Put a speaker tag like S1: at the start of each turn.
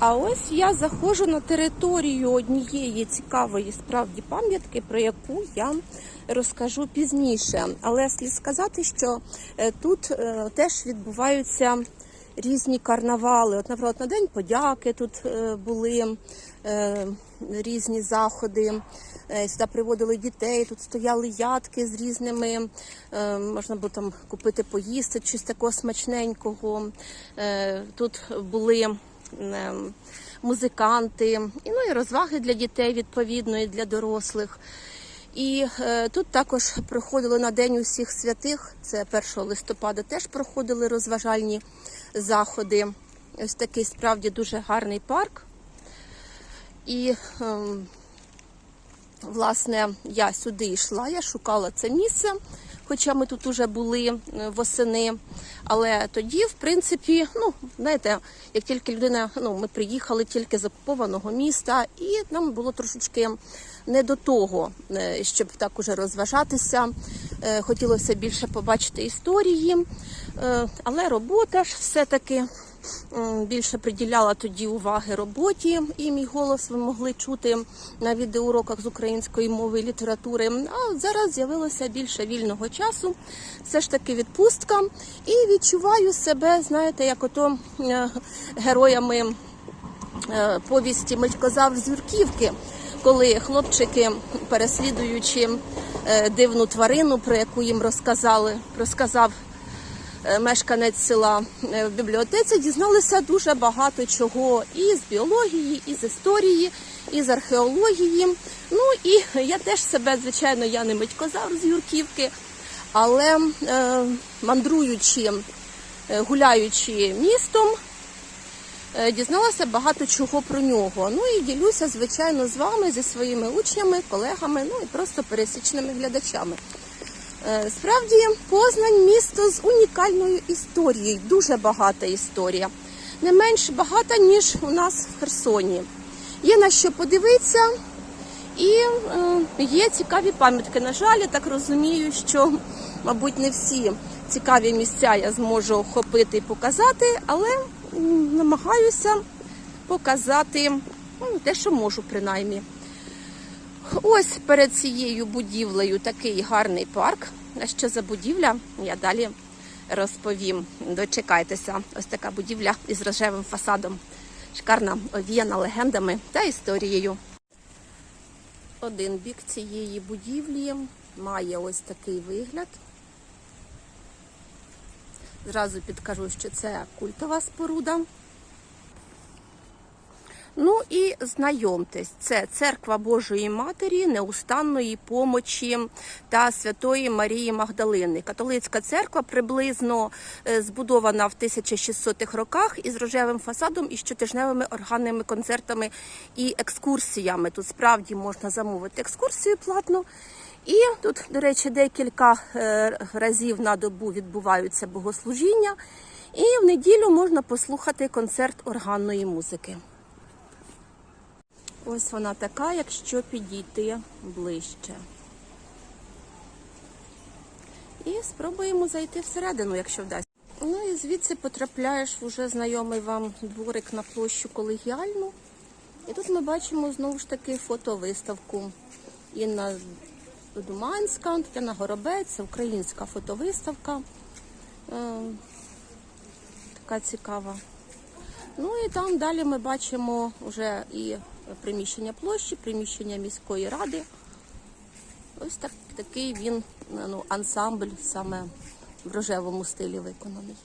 S1: А ось я заходжу на територію однієї цікавої справді пам'ятки, про яку я розкажу пізніше. Але слід сказати, що е, тут е, теж відбуваються різні карнавали. От, наприклад, на День подяки тут е, були різні заходи. Сюди приводили дітей, тут стояли ядки з різними, можна було там купити поїсти, щось такого смачненького. Тут були музиканти, і, ну і розваги для дітей, відповідно, і для дорослих. І е, тут також проходили на День усіх святих, це 1 листопада, теж проходили розважальні заходи. Ось такий справді дуже гарний парк. І, ем, власне, я сюди йшла, я шукала це місце, хоча ми тут уже були е, восени. Але тоді, в принципі, ну, знаєте, як тільки людина, ну, ми приїхали тільки з окупованого міста, і нам було трошечки не до того, е, щоб так уже розважатися. Е, Хотілося більше побачити історії, але робота ж все-таки більше приділяла тоді уваги роботі, і мій голос ви могли чути на відеоуроках з української мови і літератури. А зараз з'явилося більше вільного часу, все ж таки відпустка, і відчуваю себе, знаєте, як ото е, героями е, повісті Митькозавр з коли хлопчики, переслідуючи е, дивну тварину, про яку їм розказали, розказав мешканець села е, в бібліотеці, дізналися дуже багато чого і з біології, і з історії, і з археології. Ну і я теж себе, звичайно, я не Митькозавр з Юрківки, але е, мандруючи, е, гуляючи містом, Е, дізналася багато чого про нього. Ну і ділюся, звичайно, з вами, зі своїми учнями, колегами, ну і просто пересічними глядачами. Е, Справді, Познань місто з унікальною історією, дуже багата історія. Не менш багата, ніж у нас в Херсоні. Є на що подивитися, і е, є цікаві пам'ятки. На жаль, я так розумію, що, мабуть, не всі цікаві місця я зможу охопити і показати, але намагаюся показати ну, те, що можу, принаймні. Ось перед цією будівлею такий гарний парк. А що за будівля? Я далі розповім. Дочекайтеся, ось така будівля із рожевим фасадом. Шикарна, овіяна легендами та історією. Один бік цієї будівлі має ось такий вигляд. Зразу підкажу, що це культова споруда. Ну і знайомтесь, це церква Божої Матері, неустанної помочі та Святої Марії Магдалини. Католицька церква приблизно е, збудована в 1600-х роках із рожевим фасадом і щотижневими органними концертами і екскурсіями. Тут справді можна замовити екскурсію платно. І тут, до речі, декілька е, разів на добу відбуваються богослужіння. І в неділю можна послухати концерт органної музики. Ось вона така, якщо підійти ближче. І спробуємо зайти всередину, якщо вдасться. Ну і звідси потрапляєш в уже знайомий вам дворик на площу колегіальну. І тут ми бачимо знову ж таки фотовиставку. Інна Думанська, Тетяна Горобець, українська фотовиставка. Е, така цікава. Ну і там далі ми бачимо вже і приміщення площі, приміщення міської ради. Ось так, такий він ну, ансамбль саме в рожевому стилі виконаний.